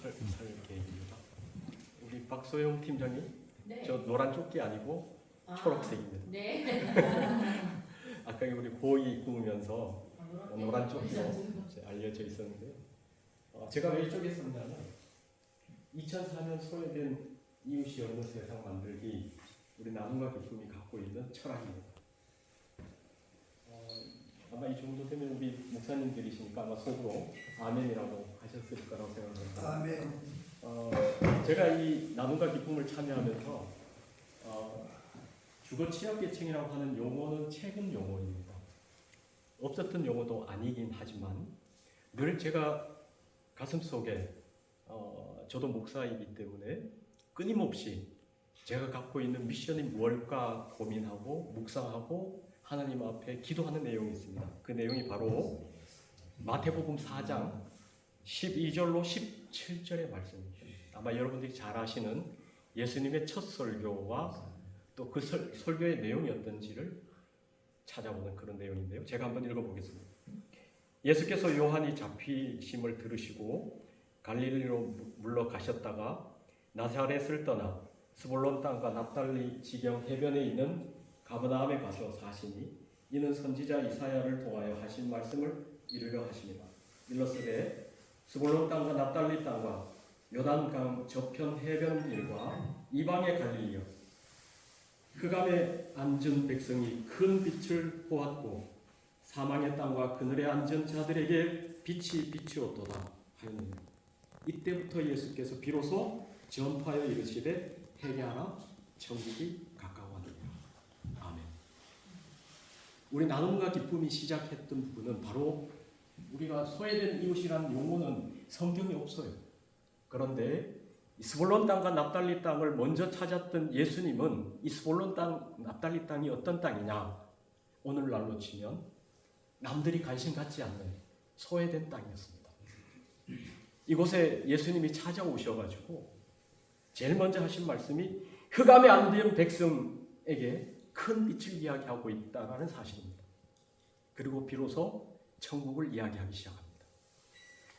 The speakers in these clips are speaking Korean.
설, 설 계획입니다. 우리 박소영 팀장님, 네. 저 노란 조끼 아니고 아, 초록색입니다. 네. 아까 우리 고이 구우면서 아, 노란 조끼로 네. 알려져 있었는데 어, 제가 왜 이쪽에 썼냐면 2004년 소외된 이웃이 없는 세상 만들기 우리 나눔과 기쁨이 갖고 있는 철학입니다. 어, 아마 이 정도 되면 우리 목사님들이시니까 아마 속으로 아멘이라고 하셨을 거라고 생각합니다. 아멘. 어, 제가 이 나눔과 기쁨을 참여하면서 어, 주거 취약계층이라고 하는 용어는 최근 용어입니다. 없었던 용어도 아니긴 하지만 늘 제가 가슴 속에 어, 저도 목사이기 때문에 끊임없이 제가 갖고 있는 미션이 무엇일까 고민하고 묵상하고 하나님 앞에 기도하는 내용이 있습니다. 그 내용이 바로 마태복음 4장 12절로 17절의 말씀입니다. 아마 여러분들이 잘 아시는 예수님의 첫 설교와 또 그 설교의 내용이 어떤지를 찾아보는 그런 내용인데요. 제가 한번 읽어보겠습니다. 예수께서 요한이 잡히심을 들으시고 갈릴리로 물러가셨다가 나사렛을 떠나 스불론 땅과 납달리 지경 해변에 있는 가버나움에 가서 사시니 이는 선지자 이사야를 통하여 하신 말씀을 이루려 하십니다. 일러스되 스불론 땅과 납달리 땅과 요단강 저편 해변길과 이방의 갈릴리여 흑암에 앉은 백성이 큰 빛을 보았고 사망의 땅과 그늘에 앉은 자들에게 빛이 비추었도다 하였느니 이때부터 예수께서 비로소 전파하여 이르시되 회개하라 천국이 가까워하느니라 아멘 우리 나눔과 기쁨이 시작했던 부분은 바로 우리가 소외된 이웃이라는 용어는 성경에 없어요 그런데 이 스볼론 땅과 납달리 땅을 먼저 찾았던 예수님은 이 스볼론 땅, 납달리 땅이 어떤 땅이냐? 오늘날로 치면 남들이 관심 갖지 않는 소외된 땅이었습니다. 이곳에 예수님이 찾아오셔가지고 제일 먼저 하신 말씀이 흑암에 앉은 백성에게 큰 빛을 이야기하고 있다라는 사실입니다. 그리고 비로소 천국을 이야기하기 시작합니다.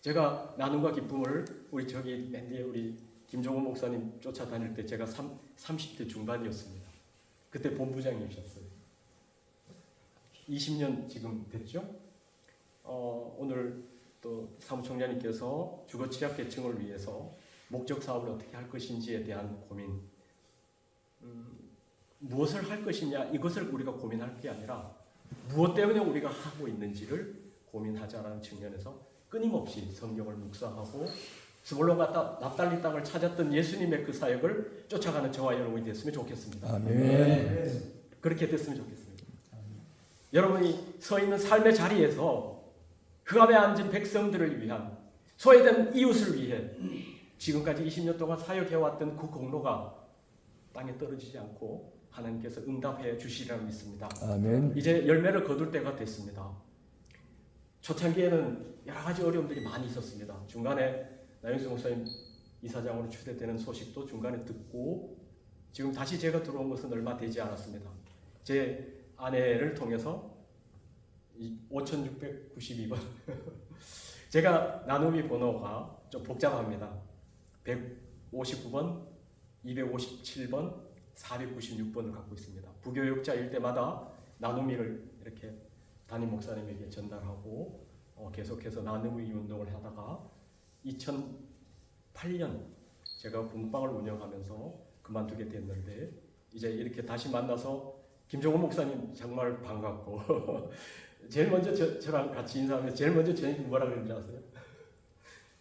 제가 나눔과 기쁨을 우리 저기 맨 뒤에 우리 김종호 목사님 쫓아다닐 때 제가 3, 30대 중반이었습니다. 그때 본부장이셨어요. 20년 지금 됐죠? 어, 오늘 또 사무총장님께서 주거 취약계층을 위해서 목적 사업을 어떻게 할 것인지에 대한 고민, 음, 무엇을 할 것이냐 이것을 우리가 고민할 게 아니라 무엇 때문에 우리가 하고 있는지를 고민하자라는 측면에서 끊임없이 성경을 묵상하고 스볼론과 납달리 땅을 찾았던 예수님의 그 사역을 쫓아가는 저와 여러분이 됐으면 좋겠습니다. 아멘. 그렇게 됐으면 좋겠습니다. 여러분이 서 있는 삶의 자리에서 흑암에 앉은 백성들을 위한 소외된 이웃을 위해 지금까지 20년 동안 사역해왔던 그 공로가 땅에 떨어지지 않고 하나님께서 응답해 주시리라 믿습니다. 아멘. 이제 열매를 거둘 때가 됐습니다. 초창기에는 여러 가지 어려움들이 많이 있었습니다. 중간에 나영수 목사님 이사장으로 추대되는 소식도 중간에 듣고 지금 다시 제가 들어온 것은 얼마 되지 않았습니다. 제 아내를 통해서 5692번 제가 나눔이 번호가 좀 복잡합니다. 159번, 257번, 496번을 갖고 있습니다. 부교육자일 때마다 나눔이를 이렇게 담임 목사님에게 전달하고 어, 계속해서 나눔의 운동을 하다가 2008년 제가 공방을 운영하면서 그만두게 됐는데 이제 이렇게 다시 만나서 김종호 목사님 정말 반갑고 제일 먼저 저, 저랑 같이 인사하면 제일 먼저 저에게 뭐라 그랬는지 아세요?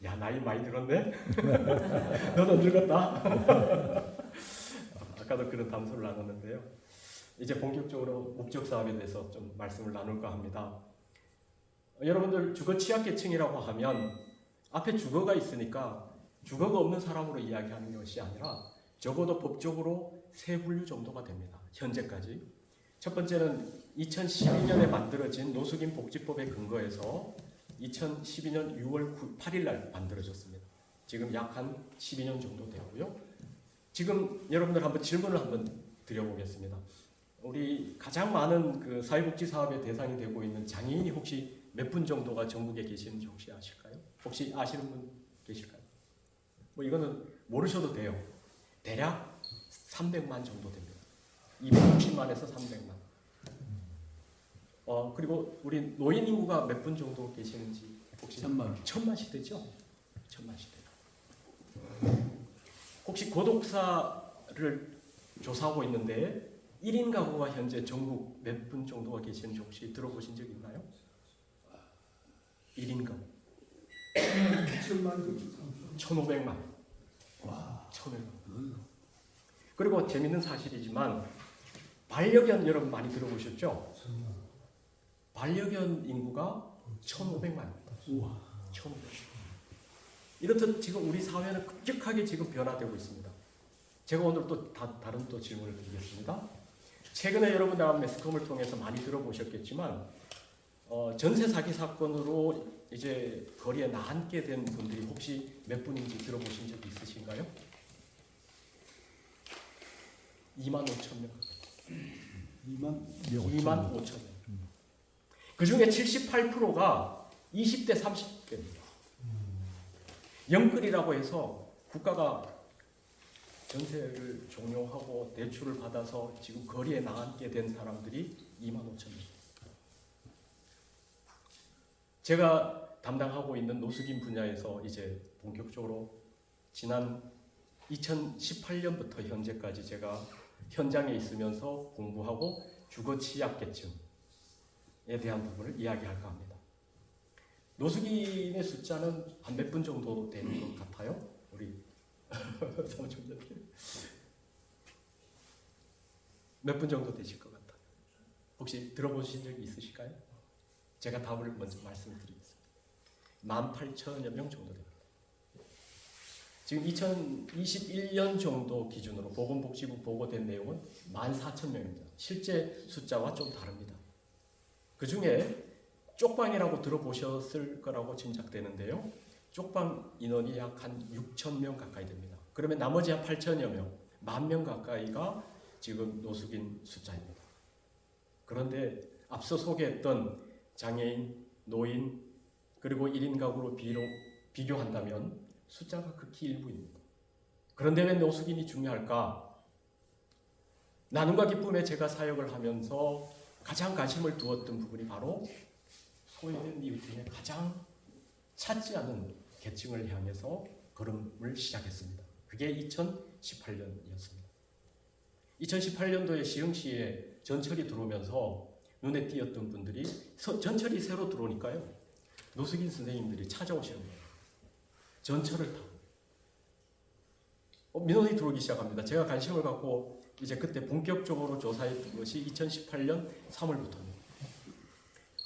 야 나이 많이 들었네? 너도 늙었다? 아까도 그런 담소를 나눴는데요 이제 본격적으로 목적 사업에 대해서 좀 말씀을 나눌까 합니다 여러분들 주거 취약계층이라고 하면 앞에 주거가 있으니까 주거가 없는 사람으로 이야기하는 것이 아니라 적어도 법적으로 세 분류 정도가 됩니다. 현재까지. 첫 번째는 2012년에 만들어진 노숙인 복지법에 근거해서 2012년 6월 8일 날 만들어졌습니다. 지금 약 한 12년 정도 되고요. 지금 여러분들 한번 질문을 한번 드려보겠습니다. 우리 가장 많은 그 사회복지 사업의 대상이 되고 있는 장애인이 혹시 몇 분 정도가 전국에 계시는지 혹시 아실까요? 혹시 아시는 분 계실까요? 뭐 이거는 모르셔도 돼요. 대략 300만 정도 됩니다. 260만에서 300만. 어 그리고 우리 노인 인구가 몇 분 정도 계시는지 혹시 천만. 천만 시대죠? 천만 시대. 혹시 고독사를 조사하고 있는데 1인 가구가 현재 전국 몇 분 정도가 계시는지 혹시 들어보신 적 있나요? 1인 가구 7만 정도. 1,500만. 와. 1,500만. 그리고 재밌는 사실이지만 반려견 여러분 많이 들어보셨죠? 반려견 인구가 1,500만입니다. 우와. 1,500만. 이렇듯 지금 우리 사회는 급격하게 지금 변화되고 있습니다. 제가 오늘 또 다, 다른 또 질문을 드리겠습니다. 최근에 여러분 아마 매스컴을 통해서 많이 들어보셨겠지만 어, 전세 사기 사건으로 이제 거리에 나앉게 된 분들이 혹시 몇 분인지 들어보신 적이 있으신가요? 2만 5천 명. 2만 2만 5천 명. 그 중에 78%가 20대, 30대입니다. 영끌이라고 해서 국가가 전세를 종료하고 대출을 받아서 지금 거리에 나앉게 된 사람들이 2만 5천 명. 제가 담당하고 있는 노숙인 분야에서 이제 본격적으로 지난 2018년부터 현재까지 제가 현장에 있으면서 공부하고 주거 취약계층에 대한 부분을 이야기할까 합니다. 노숙인의 숫자는 한 몇 분 정도 되는 것 같아요? 우리 사무총장님 몇 분 정도 되실 것 같아요? 혹시 들어보신 적이 있으실까요? 제가 답을 먼저 말씀드리겠습니다. 18,000여 명 정도 됩니다. 지금 2021년 정도 기준으로 보건복지부 보고된 내용은 14,000명입니다. 실제 숫자와 좀 다릅니다. 그 중에 쪽방이라고 들어보셨을 거라고 짐작되는데요. 쪽방 인원이 약 한 6천 명 가까이 됩니다. 그러면 나머지 한 8천여 명, 만 명 가까이가 지금 노숙인 숫자입니다. 그런데 앞서 소개했던 장애인, 노인, 그리고 1인 가구로 비로, 비교한다면 숫자가 극히 일부입니다. 그런데 왜 노숙인이 중요할까? 나눔과 기쁨에 제가 사역을 하면서 가장 관심을 두었던 부분이 바로 소외된 이웃 중에 가장 찾지 않은 계층을 향해서 걸음을 시작했습니다. 그게 2018년이었습니다. 2018년도에 시흥시에 전철이 들어오면서 눈에 띄었던 분들이 서- 전철이 새로 들어오니까요. 노숙인 선생님들이 찾아오시는 거예요. 전철을 타고. 어, 민원이 들어오기 시작합니다. 제가 관심을 갖고 이제 그때 본격적으로 조사했던 것이 2018년 3월부터입니다.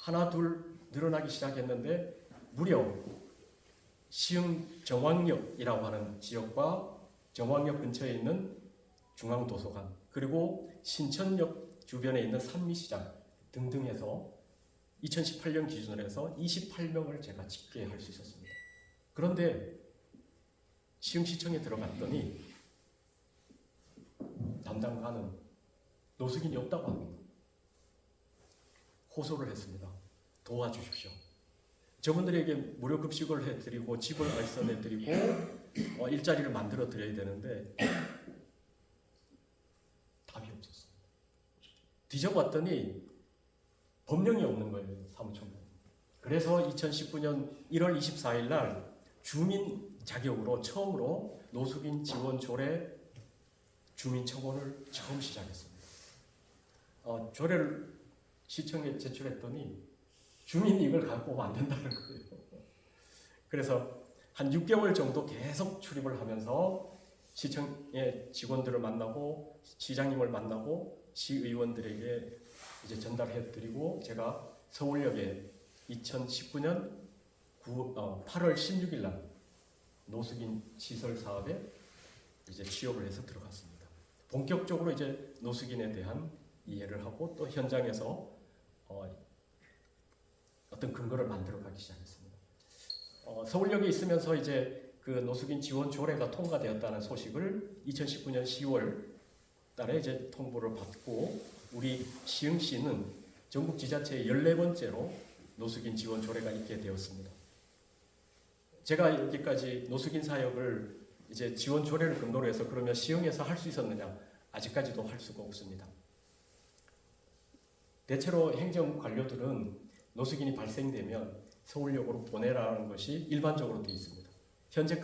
하나 둘 늘어나기 시작했는데 무려 시흥 정왕역이라고 하는 지역과 정왕역 근처에 있는 중앙도서관 그리고 신천역 주변에 있는 산미시장 등등 해서 2018년 기준으로 해서 28명을 제가 집계할 수 있었습니다. 그런데 시흥시청에 들어갔더니 담당관은 노숙인이 없다고 합니다. 호소를 했습니다. 도와주십시오. 저분들에게 무료 급식을 해드리고 집을 알선해드리고 어, 일자리를 만들어 드려야 되는데 답이 없었어요. 뒤져봤더니 법령이 없는 거예요, 사무총장. 그래서 2019년 1월 24일 날 주민 자격으로 처음으로 노숙인 지원 조례 주민 청원을 처음 시작했습니다. 어, 조례를 시청에 제출했더니 주민이 이걸 갖고 오면 안 된다는 거예요. 그래서 한 6개월 정도 계속 출입을 하면서 시청의 직원들을 만나고 시장님을 만나고 시의원들에게 이제 전달해 드리고 제가 서울역에 2019년 9, 어, 8월 16일 날 노숙인 시설 사업에 이제 취업을 해서 들어갔습니다. 본격적으로 이제 노숙인에 대한 이해를 하고 또 현장에서 어, 어떤 근거를 만들어 가기 시작했습니다. 어, 서울역에 있으면서 이제 그 노숙인 지원 조례가 통과되었다는 소식을 2019년 10월 달에 이제 통보를 받고 우리 시흥시는 전국 지자체의 14번째로 노숙인 지원 조례가 있게 되었습니다. 제가 여기까지 노숙인 사역을 이제 지원 조례를 근거로 해서 그러면 시흥에서 할 수 있었느냐? 아직까지도 할 수가 없습니다. 대체로 행정 관료들은 노숙인이 발생되면 서울역으로 보내라는 것이 일반적으로 되어 있습니다. 현재